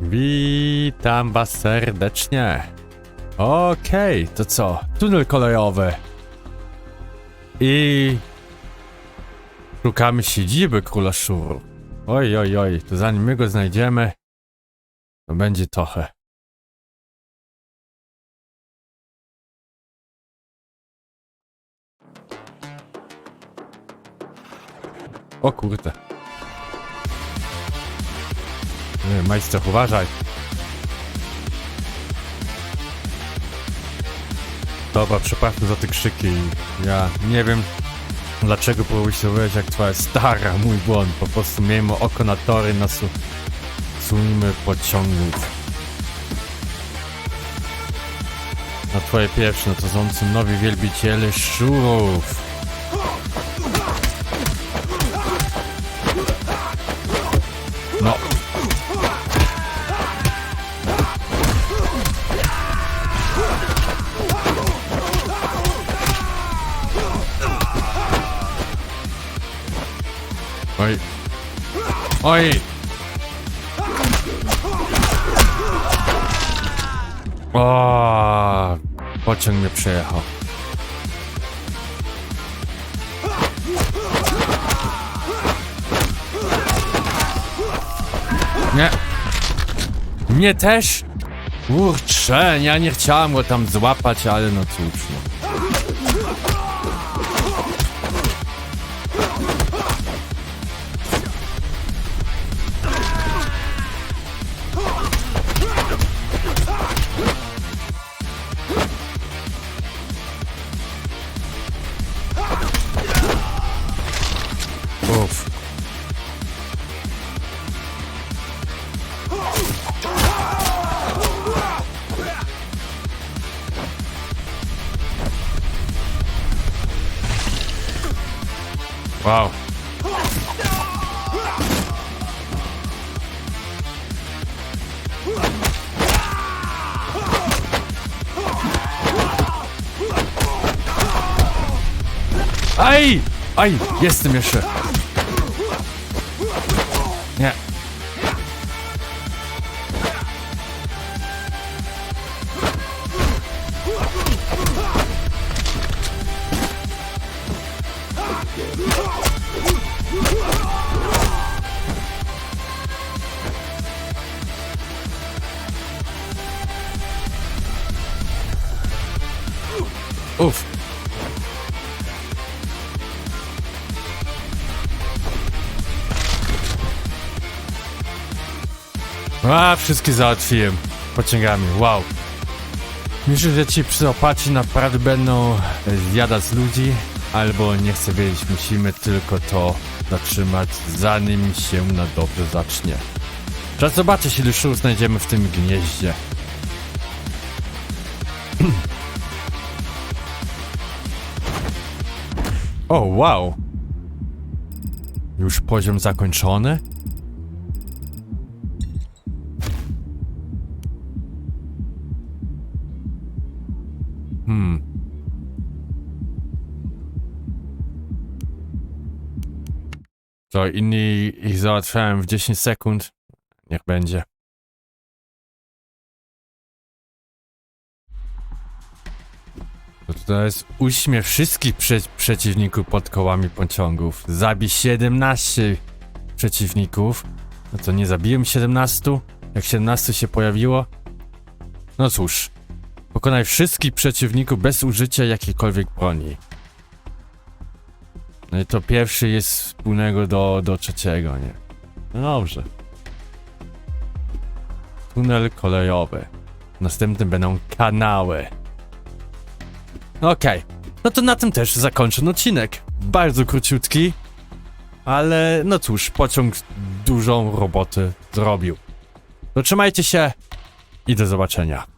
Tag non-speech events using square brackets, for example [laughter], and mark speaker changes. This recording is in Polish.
Speaker 1: Witam was serdecznie. Okej, to co? Tunel kolejowy. I... Szukamy siedziby króla szurów. Oj, oj, oj, to zanim my go znajdziemy, to będzie trochę. O kurde. Majster, uważaj. Dobra, przepraszam za te krzyki. Ja nie wiem, dlaczego próbujesz jak twoja stara, mój błąd. Po prostu miejmy oko na tory, nasu... Sunimy pociągów. Na twoje pierwsze, są nowi wielbiciele szurów. Oj. Oj! O, pociąg mnie przejechał. Nie. Mnie też? Kurczę, ja nie chciałem go tam złapać, ale no cóż. No. Wow. Aj! Aj! Jestem jeszcze. Nie. Uff. A, wszystkie załatwiłem. Pociągami, wow. Myślę, że ci psychopaci naprawdę będą e, zjadać ludzi, albo nie chcę wiedzieć, musimy tylko to zatrzymać, zanim się na dobrze zacznie. Czas zobaczyć, ile szur znajdziemy w tym gnieździe. [clears throat] o, wow. Już poziom zakończony? Hmm. To inni ich załatwiałem w 10 sekund. Niech będzie. To jest uśmiech wszystkich prze przeciwników pod kołami pociągów. Zabij 17 przeciwników. No to nie zabiłem 17? Jak 17 się pojawiło? No cóż. Pokonaj wszystkich przeciwników bez użycia jakiejkolwiek broni. No i to pierwszy jest wspólnego do, do trzeciego, nie? No dobrze. Tunel kolejowy. Następnym będą kanały. Okej. No to na tym też zakończę odcinek. Bardzo króciutki. Ale no cóż, pociąg dużą robotę zrobił. To trzymajcie się i do zobaczenia.